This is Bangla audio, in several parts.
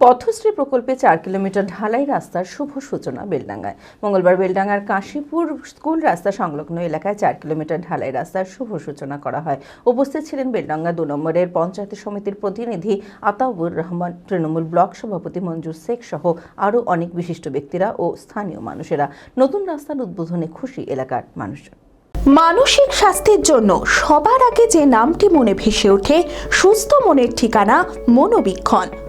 পথশ্রী প্রকল্পে চার কিলোমিটার ঢালাই রাস্তার শুভ সূচনা বেলডাঙ্গায়। মঙ্গলবার বেলডাঙ্গার কাশীপুর স্কুল রাস্তা সংলগ্ন এলাকায় চার কিলোমিটার ঢালাই রাস্তার শুভ সূচনা করা হয়। উপস্থিত ছিলেন বেলডাঙ্গা দু নম্বরের পঞ্চায়েত সমিতির প্রতিনিধি আতাউর রহমান, তৃণমূল ব্লক সভাপতি মঞ্জুর শেখ সহ আরও অনেক বিশিষ্ট ব্যক্তিরা ও স্থানীয় মানুষেরা। নতুন রাস্তার উদ্বোধনে খুশি এলাকার মানুষজন। মানসিক স্বাস্থ্যের জন্য সবার আগে যে নামটি মনে ভেসে ওঠে, সুস্থ মনের ঠিকানা মনোবীক্ষণ।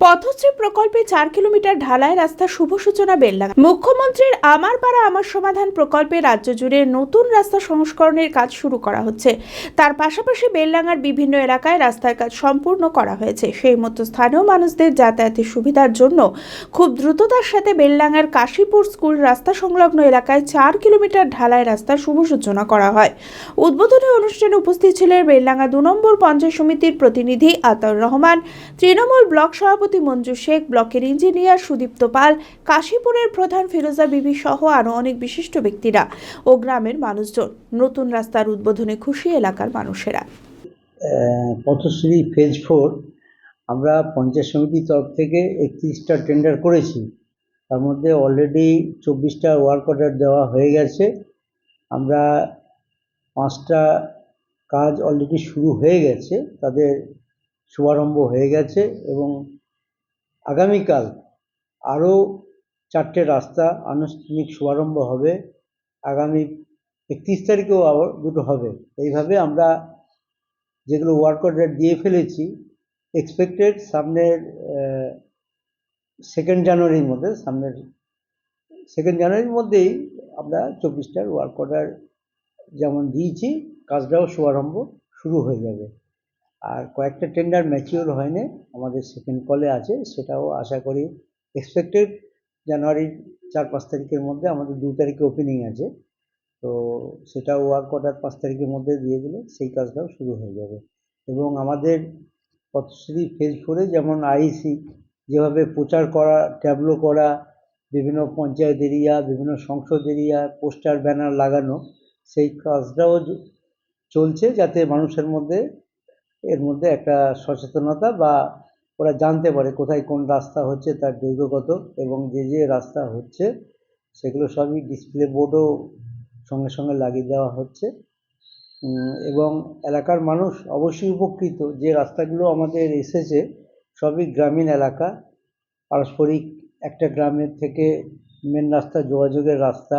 Pathashree প্রকল্পে চার কিলোমিটার ঢালাই রাস্তা শুভ সূচনা বেলডাঙ্গা মুখ্যমন্ত্রীর আমার পাড়া আমার সমাধান প্রকল্পে রাজ্য জুড়ে নতুন রাস্তা সংস্করণের কাজ শুরু করা হচ্ছে। তার পাশাপাশি বেলডাঙ্গার বিভিন্ন এলাকায় রাস্তার কাজ সম্পূর্ণ করা হয়েছে। সেই মতো স্থানীয় মানুষদের যাতায়াতের সুবিধার জন্য খুব দ্রুততার সাথে বেলডাঙ্গার কাশীপুর স্কুল রাস্তা সংলগ্ন এলাকায় চার কিলোমিটার ঢালাই রাস্তার শুভ সূচনা করা হয়। উদ্বোধনী অনুষ্ঠানে উপস্থিত ছিলেন বেলডাঙ্গা দু নম্বর পঞ্চায়েত সমিতির প্রতিনিধি আতাউর রহমান, তৃণমূল ব্লক সভাপতি মঞ্জু শেখ, ব্লকের ইঞ্জিনিয়ার সুদীপ্ত পাল, কাশীপুরের প্রধান ফিরোজা বিবি সহ আরও অনেক বিশিষ্ট ব্যক্তিরা ও গ্রামের মানুষজন। নতুন রাস্তার উদ্বোধনে খুশি এলাকার মানুষেরা। পথশ্রী ফেজ ফোর আমরা পঞ্চায়েত সমিতির তরফ থেকে একত্রিশটা টেন্ডার করেছি। তার মধ্যে অলরেডি চব্বিশটা ওয়ার্ক অর্ডার দেওয়া হয়ে গেছে। আমরা পাঁচটা কাজ অলরেডি শুরু হয়ে গেছে। তাদের শুভারম্ভ হয়ে গেছে এবং আগামীকাল আরও চারটে রাস্তা আনুষ্ঠানিক শুভারম্ভ হবে। আগামী একত্রিশ তারিখেও আবার দুটো হবে। এইভাবে আমরা যেগুলো ওয়ার্ক অর্ডার দিয়ে ফেলেছি এক্সপেক্টেড সামনের সেকেন্ড জানুয়ারির মধ্যে, সামনের সেকেন্ড জানুয়ারির মধ্যেই আমরা চব্বিশটার ওয়ার্ক অর্ডার যেমন দিয়েছি, কাজটাও শুভারম্ভ শুরু হয়ে যাবে। আর কয়েকটা টেন্ডার ম্যাচিওর হয়নি, আমাদের সেকেন্ড কলে আছে, সেটাও আশা করি এক্সপেক্টেড জানুয়ারির চার পাঁচ তারিখের মধ্যে আমাদের দু তারিখে ওপেনিং আছে। তো সেটা ওয়ার্ক অর্ডার পাঁচ তারিখের মধ্যে দিয়ে দিলে সেই কাজটাও শুরু হয়ে যাবে। এবং আমাদের পথশ্রী ফেজ ফোরে যেমন আইসি যেভাবে প্রচার করা ট্যাবলো করা, বিভিন্ন পঞ্চায়েত এরিয়া, বিভিন্ন সংসদ এরিয়া পোস্টার ব্যানার লাগানো, সেই কাজটাও চলছে যাতে মানুষের মধ্যে এর মধ্যে একটা সচেতনতা বা ওরা জানতে পারে কোথায় কোন রাস্তা হচ্ছে তার দৈর্ঘ্যগত এবং যে যে রাস্তা হচ্ছে সেগুলো সবই ডিসপ্লে বোর্ডও সঙ্গে সঙ্গে লাগিয়ে দেওয়া হচ্ছে। এবং এলাকার মানুষ অবশ্যই উপকৃত। যে রাস্তাগুলো আমাদের এসেছে সবই গ্রামীণ এলাকা। পারস্পরিক একটা গ্রামের থেকে মেন রাস্তা যোগাযোগের রাস্তা।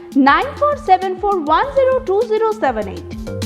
9474102078.